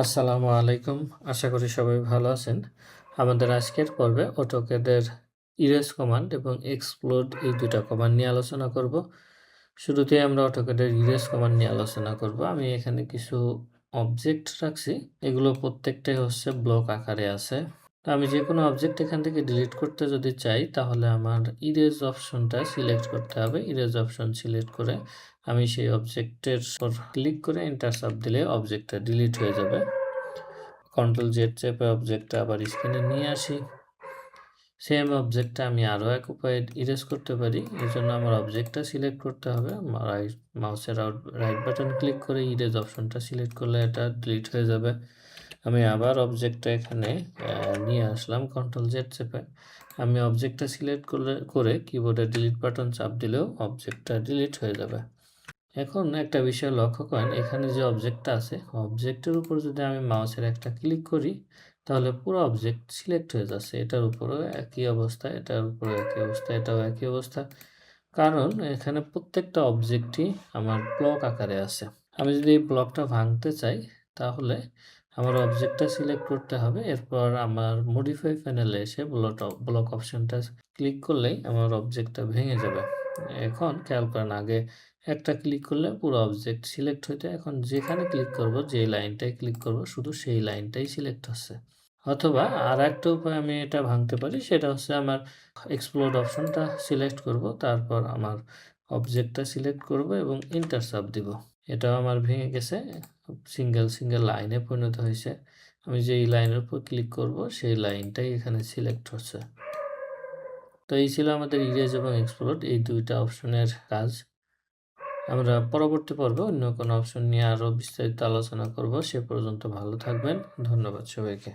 আসসালামু আলাইকুম। আশা করি সবাই ভালো আছেন। আমাদের আজকের পর্বে অটোকেদের ইরেজ কমান্ড এবং এক্সপ্লোড এই দুটা কমান্ড নিয়ে আলোচনা করব। শুরুতে আমরা অটোকেদের ইরেজ কমান্ড নিয়ে আলোচনা করব। আমি এখানে কিছু অবজেক্ট রাখছি। এগুলো প্রত্যেকটাই হচ্ছে ব্লক আকারে আছে। তো আমি যে কোনো অবজেক্ট এখান থেকে ডিলিট করতে যদি চাই, তাহলে আমার ইরেজ অপশনটা সিলেক্ট করতে হবে। ইরেজ অপশন সিলেক্ট করে আমি সেই অবজেক্টের উপর ক্লিক করে এন্টার চাপ দিলে অবজেক্টটা ডিলিট হয়ে যাবে। কন্ট্রোল জেড চেপে অবজেক্টটা আবার স্ক্রিনে নিয়ে আসি। সেম অবজেক্টটা আমি আরও এক উপায়ে ইরেজ করতে পারি। এই জন্য আমার অবজেক্টটা সিলেক্ট করতে হবে। রাইট মাউসের রাইট বাটন ক্লিক করে ইরেজ অপশনটা সিলেক্ট করলে এটা ডিলিট হয়ে যাবে। আমি আবার অবজেক্টটা এখানে নিয়ে আসলাম কন্ট্রোল জেড চেপে। আমি অবজেক্টটা সিলেক্ট করলে, করে কিবোর্ডে ডিলিট বাটন চাপ দিলেও অবজেক্টটা ডিলিট হয়ে যাবে। এখন একটা বিষয় লক্ষ্য করেন, এখানে যে অবজেক্টটা আছে অবজেক্টের উপর যদি আমি মাউসের একটা ক্লিক করি, তাহলে পুরো অবজেক্ট সিলেক্ট হয়ে যাচ্ছে। এটার উপরেও একই অবস্থা, এটার উপরেও একই অবস্থা, এটাও একই অবস্থা। কারণ এখানে প্রত্যেকটা অবজেক্টই আমার ব্লক আকারে আছে। আমি যদি এই ব্লকটা ভাঙতে চাই, তাহলে আমার অবজেক্টটা সিলেক্ট করতে হবে। এরপর আমার মডিফাই প্যানেলে এসে ব্লক ব্লক অপশনটা ক্লিক করলেই আমার অবজেক্টটা ভেঙে যাবে। এখন খেয়াল করেন, আগে একটা ক্লিক করলে পুরো অবজেক্ট সিলেক্ট হইতে। এখন যেখানে ক্লিক করব, যে লাইনটায় ক্লিক করব, শুধু সেই লাইনটাই সিলেক্ট হচ্ছে। অথবা আর একটা উপায় আমি এটা ভাঙতে পারি, সেটা হচ্ছে আমার এক্সপ্লোড অপশনটা সিলেক্ট করব, তারপর আমার অবজেক্টটা সিলেক্ট করব এবং ইন্টার সাব দিব। এটাও আমার ভেঙে গেছে। সিঙ্গেল সিঙ্গেল লাইনে পরিণত হয়েছে। আমি যেই লাইনের উপর ক্লিক করব, সেই লাইনটাই এখানে সিলেক্ট হচ্ছে। তো এই ছিল আমাদের ইরেজ এবং এক্সপ্লোর, এই দুইটা অপশনের কাজ। আমরা পরবর্তী পর্বে অন্য কোনো অপশন নিয়ে আরও বিস্তারিত আলোচনা করব। সে পর্যন্ত ভালো থাকবেন। ধন্যবাদ সবাইকে।